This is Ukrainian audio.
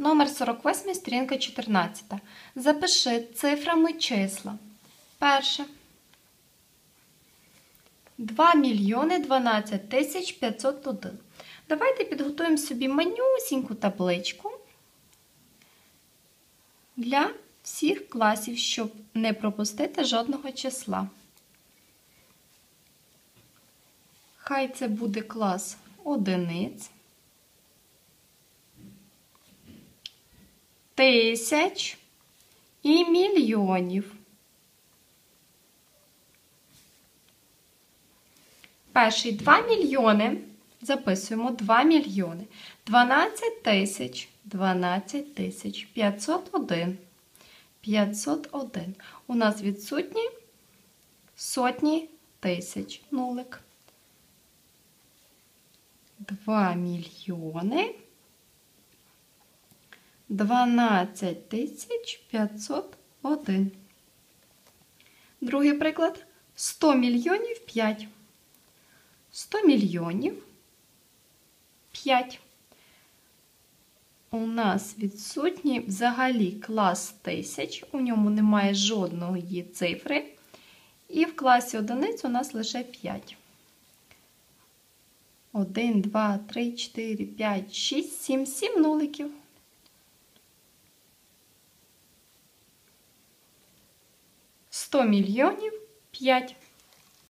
Номер 48, сторінка 14. Запиши цифрами числа. Перше. 2 мільйони 12 тисяч 501. Давайте підготуємо собі манюсіньку табличку для всіх класів, щоб не пропустити жодного числа. Хай це буде клас одиниць. Тисяч і мільйонів. Перший 2 мільйони. Записуємо 2 мільйони. 12 тисяч, 12 тисяч, 501. 501. У нас відсутні сотні тисяч. Нулик. 2 мільйони. 12 тисяч 501. Другий приклад. 100 мільйонів 5. 100 мільйонів 5. У нас відсутній взагалі клас тисяч, у ньому немає жодної цифри. І в класі одиниць у нас лише 5. 1, 2, 3, 4, 5, 6, 7, 7 нуликів. Сто мільйонів 5.